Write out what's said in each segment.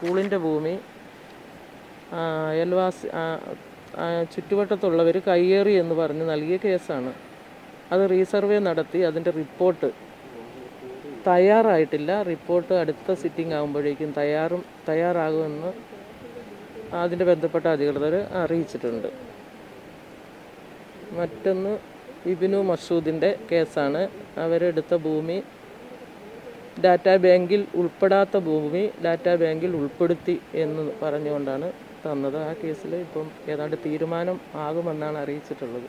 സ്കൂളിന്റെ ഭൂമി അയൽവാസി ചുറ്റുവട്ടത്തുള്ളവർ കയ്യേറി എന്ന് പറഞ്ഞ് നൽകിയ കേസാണ്. അത് റീസർവേ നടത്തി അതിന്റെ റിപ്പോർട്ട് തയ്യാറായിട്ടില്ല. റിപ്പോർട്ട് അടുത്ത സിറ്റിംഗ് ആകുമ്പോഴേക്കും തയ്യാറും തയ്യാറാകുമെന്ന് അതിന്റെ ബന്ധപ്പെട്ട അധികൃതർ അറിയിച്ചിട്ടുണ്ട്. മറ്റൊന്ന് ഇബിനു മഷൂദിന്റെ കേസാണ്. അവരെടുത്ത ഭൂമി ഡാറ്റാ ബാങ്കിൽ ഉൾപ്പെടാത്ത ഭൂമി ഡാറ്റാ ബാങ്കിൽ ഉൾപ്പെടുത്തി എന്ന് പറഞ്ഞുകൊണ്ടാണ് തന്നത്. ആ കേസിൽ ഇപ്പം ഏതാണ്ട് തീരുമാനം ആകുമെന്നാണ് അറിയിച്ചിട്ടുള്ളത്.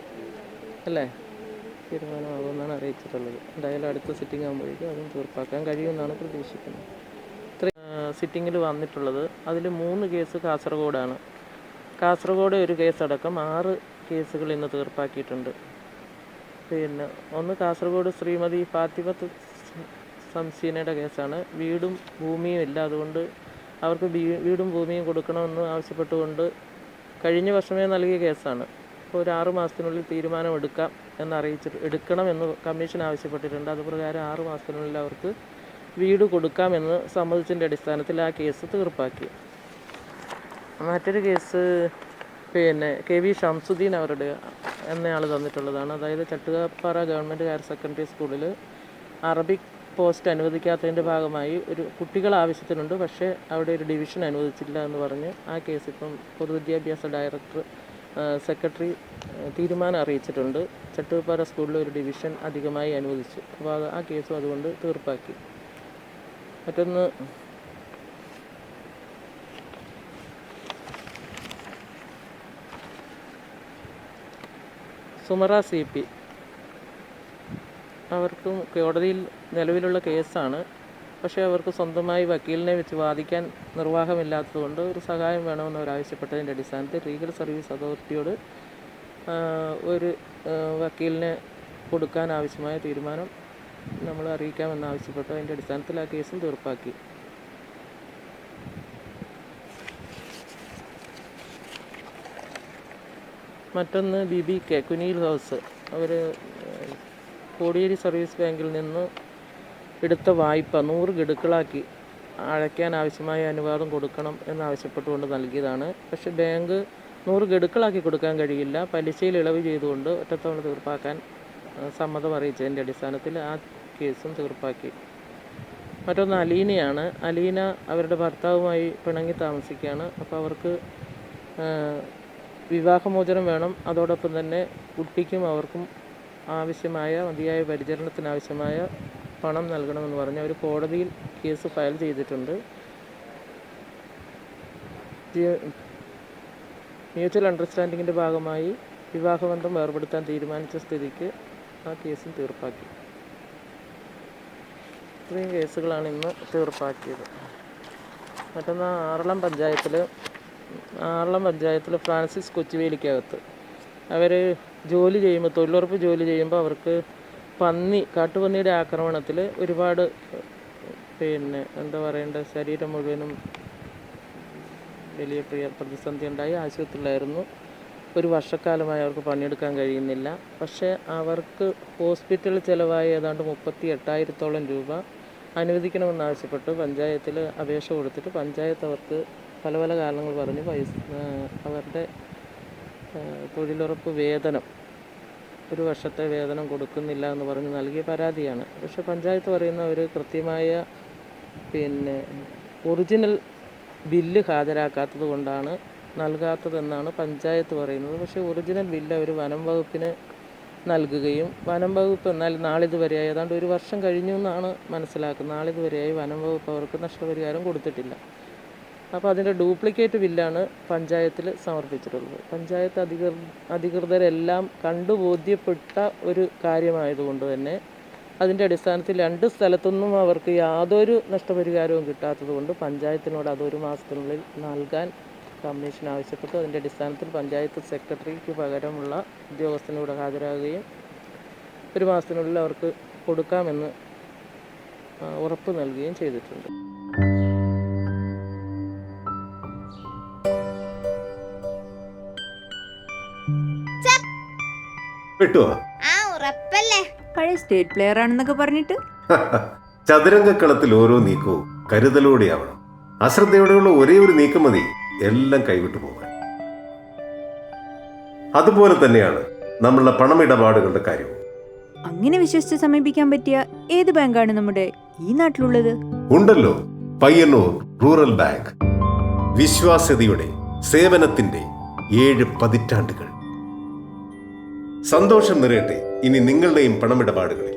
അല്ലേ? തീരുമാനമാകുമെന്നാണ് അറിയിച്ചിട്ടുള്ളത്. എന്തായാലും അടുത്ത സിറ്റിംഗ് ആകുമ്പോഴേക്കും അതും തീർപ്പാക്കാൻ കഴിയുമെന്നാണ് പ്രതീക്ഷിക്കുന്നത്. സിറ്റിങ്ങിൽ വന്നിട്ടുള്ളത്. അതിൽ മൂന്ന് കേസ് കാസർഗോഡാണ്. കാസർഗോഡ് ഒരു കേസടക്കം ആറ് കേസുകൾ ഇന്ന് തീർപ്പാക്കിയിട്ടുണ്ട്. പിന്നെ ഒന്ന് കാസർഗോഡ് ശ്രീമതി ഫാത്തിമത്ത് സംസീനയുടെ കേസാണ്. വീടും ഭൂമിയും ഇല്ല. അതുകൊണ്ട് അവർക്ക് വീടും ഭൂമിയും കൊടുക്കണമെന്ന് ആവശ്യപ്പെട്ടുകൊണ്ട് കഴിഞ്ഞ വർഷമേ നൽകിയ കേസാണ്. അപ്പോൾ ഒരു ആറ് മാസത്തിനുള്ളിൽ തീരുമാനം എടുക്കാം എന്ന് അറിയിച്ചിട്ട് എടുക്കണമെന്ന് കമ്മീഷൻ ആവശ്യപ്പെട്ടിട്ടുണ്ട്. അതുപ്രകാരം ആറ് മാസത്തിനുള്ളിൽ അവർക്ക് വീട് കൊടുക്കാമെന്ന് സമ്മതിച്ചതിന്റെ അടിസ്ഥാനത്തിൽ ആ കേസ് തീർപ്പാക്കി. മറ്റൊരു കേസ് പിന്നെ കെ വി ഷംസുദ്ദീൻ അവരുടെ എന്നയാൾ തന്നിട്ടുള്ളതാണ്. അതായത് ചട്ടുകാപ്പാറ ഗവൺമെന്റ് ഹയർ സെക്കൻഡറി സ്കൂളിൽ അറബിക് പോസ്റ്റ് അനുവദിക്കാത്തതിന്റെ ഭാഗമായി ഒരു കുട്ടികൾ ആവശ്യത്തിനുണ്ട്. പക്ഷേ അവിടെ ഒരു ഡിവിഷൻ അനുവദിച്ചില്ല എന്ന് പറഞ്ഞ് ആ കേസ് ഇപ്പം പൊതുവിദ്യാഭ്യാസ ഡയറക്ടർ സെക്രട്ടറി തീരുമാനം അറിയിച്ചിട്ടുണ്ട്. ചട്ടുപ്പാറ സ്കൂളിൽ ഒരു ഡിവിഷൻ അധികമായി അനുവദിച്ചു. അപ്പോൾ ആ കേസും അതുകൊണ്ട് തീർപ്പാക്കി. മറ്റൊന്ന് സുമറ സി പി. അവർക്കും കോടതിയിൽ നിലവിലുള്ള കേസാണ്. പക്ഷേ അവർക്ക് സ്വന്തമായി വക്കീലിനെ വെച്ച് വാദിക്കാൻ നിർവാഹമില്ലാത്തതുകൊണ്ട് ഒരു സഹായം വേണമെന്ന് അവർ ആവശ്യപ്പെട്ടതിന്റെ അടിസ്ഥാനത്തിൽ ലീഗൽ സർവീസ് അതോറിറ്റിയോട് ഒരു വക്കീലിനെ കൊടുക്കാൻ ആവശ്യമായ തീരുമാനം നമ്മൾ അറിയിക്കാമെന്ന് ആവശ്യപ്പെട്ടു. അതിന്റെ അടിസ്ഥാനത്തിൽ ആ കേസും തീർപ്പാക്കി. മറ്റൊന്ന് B B K Kuniyil house. അവർ കോടിയേരി സർവീസ് ബാങ്കിൽ നിന്ന് എടുത്ത വായ്പ നൂറ് ഗഡുക്കളാക്കി അടയ്ക്കാൻ ആവശ്യമായ അനുവാദം കൊടുക്കണം എന്നാവശ്യപ്പെട്ടുകൊണ്ട് നൽകിയതാണ്. പക്ഷേ ബാങ്ക് നൂറ് ഗഡുക്കളാക്കി കൊടുക്കാൻ കഴിയില്ല. പലിശയിൽ ഇളവ് ചെയ്തുകൊണ്ട് ഒറ്റത്തവണ തീർപ്പാക്കാൻ സമ്മതം അറിയിച്ചതിന്റെ അടിസ്ഥാനത്തിൽ ആ കേസും തീർപ്പാക്കി. മറ്റൊന്ന് അലീനയാണ്. അലീന അവരുടെ ഭർത്താവുമായി പിണങ്ങി താമസിക്കുകയാണ്. അപ്പോൾ അവർക്ക് വിവാഹമോചനം വേണം. അതോടൊപ്പം തന്നെ കുട്ടിക്കും അവർക്കും ആവശ്യമായ മതിയായ പരിചരണത്തിനാവശ്യമായ പണം നൽകണമെന്ന് പറഞ്ഞ് അവർ കോടതിയിൽ കേസ് ഫയൽ ചെയ്തിട്ടുണ്ട്. മ്യൂച്വൽ അണ്ടർസ്റ്റാൻഡിങ്ങിന്റെ ഭാഗമായി വിവാഹബന്ധം വേർപെടുത്താൻ തീരുമാനിച്ച സ്ഥിതിക്ക് ആ കേസും തീർപ്പാക്കി. ഇത്രയും കേസുകളാണ് ഇന്ന് തീർപ്പാക്കിയത്. മറ്റൊന്ന് ആറളം പഞ്ചായത്തിൽ ആറളം പഞ്ചായത്തിൽ ഫ്രാൻസിസ് കൊച്ചുവേലിക്കകത്ത് അവർ ജോലി ചെയ്യുമ്പോൾ തൊഴിലുറപ്പ് ജോലി ചെയ്യുമ്പോൾ അവർക്ക് പന്നി കാട്ടുപന്നിയുടെ ആക്രമണത്തിൽ ഒരുപാട് പിന്നെ എന്താ പറയേണ്ടത് ശരീരം മുഴുവനും വലിയ പ്രിയ പ്രതിസന്ധി ഉണ്ടായി. ആശുപത്രിയിലായിരുന്നു. ഒരു വർഷക്കാലമായി അവർക്ക് പണിയെടുക്കാൻ കഴിയുന്നില്ല. പക്ഷേ അവർക്ക് ഹോസ്പിറ്റൽ ചിലവായി ഏതാണ്ട് മുപ്പത്തി എട്ടായിരത്തോളം രൂപ അനുവദിക്കണമെന്നാവശ്യപ്പെട്ട് പഞ്ചായത്തിൽ അപേക്ഷ കൊടുത്തിട്ട് പഞ്ചായത്ത് അവർക്ക് പല പല കാരണങ്ങൾ പറഞ്ഞ് പൈസ അവരുടെ തൊഴിലുറപ്പ് വേതനം. ഒരു വർഷത്തെ വേതനം കൊടുക്കുന്നില്ല എന്ന് പറഞ്ഞ് നൽകിയ പരാതിയാണ്. പക്ഷേ പഞ്ചായത്ത് പറയുന്ന ഒരു കൃത്യമായ പിന്നെ ഒറിജിനൽ ബില്ല് ഹാജരാക്കാത്തത് കൊണ്ടാണ് നൽകാത്തതെന്നാണ് പഞ്ചായത്ത് പറയുന്നത്. പക്ഷേ ഒറിജിനൽ ബില്ല് അവർ വനം വകുപ്പിന് നൽകുകയും വനം വകുപ്പ് എന്നാൽ നാളിതുവരെയായി ഏതാണ്ട് ഒരു വർഷം കഴിഞ്ഞു എന്നാണ് മനസ്സിലാക്കുന്നത്. നാളിതുവരെയായി വനം വകുപ്പ് അവർക്ക് നഷ്ടപരിഹാരം കൊടുത്തിട്ടില്ല. അപ്പോൾ അതിന്റെ ഡ്യൂപ്ലിക്കേറ്റ് ബില്ലാണ് പഞ്ചായത്തിൽ സമർപ്പിച്ചിട്ടുള്ളത്. പഞ്ചായത്ത് അധികൃ അധികൃതരെല്ലാം കണ്ടു ബോധ്യപ്പെട്ട ഒരു കാര്യമായതുകൊണ്ട് തന്നെ അതിന്റെ അടിസ്ഥാനത്തിൽ രണ്ട് സ്ഥലത്തൊന്നും അവർക്ക് യാതൊരു നഷ്ടപരിഹാരവും കിട്ടാത്തതുകൊണ്ട് പഞ്ചായത്തിനോട് അതൊരു മാസത്തിനുള്ളിൽ നൽകാൻ കമ്മീഷൻ ആവശ്യപ്പെട്ടു. അതിന്റെ അടിസ്ഥാനത്തിൽ പഞ്ചായത്ത് സെക്രട്ടറിക്ക് പകരമുള്ള ഉദ്യോഗസ്ഥനോട് ഹാജരാകുകയും ഒരു മാസത്തിനുള്ളിൽ അവർക്ക് കൊടുക്കാമെന്ന് ഉറപ്പ് നൽകുകയും ചെയ്തിട്ടുണ്ട്. കിട്ടുവോ ആ ഉറപ്പല്ലേ? പഴയ സ്റ്റേറ്റ് പ്ലെയർ ആണെന്നൊക്കെ പറഞ്ഞിട്ട്. ചതുരംഗക്കളത്തിൽ ഓരോ നീക്കവും കരുതലോടെയാവണം. അശ്രദ്ധയോടെയുള്ള ഒരേ ഒരു നീക്കം മതി എല്ലാം കൈവിട്ടു പോകാൻ. അതുപോലെ തന്നെയാണ് നമ്മളുടെ പണമിടപാടുകളുടെ കാര്യവും. അങ്ങനെ വിശ്വസിച്ച് സമീപിക്കാൻ പറ്റിയ ഏത് ബാങ്കാണ് നമ്മുടെ ഈ നാട്ടിലുള്ളത്? ഉണ്ടല്ലോ പയ്യന്നൂർ റൂറൽ ബാങ്ക്. വിശ്വാസ്യതയുടെ സേവനത്തിന്റെ ഏഴ് പതിറ്റാണ്ടുകൾ. സന്തോഷം നിറയട്ടെ. ഇനി നിങ്ങളുടെയും പണമിടപാടുകളിൽ.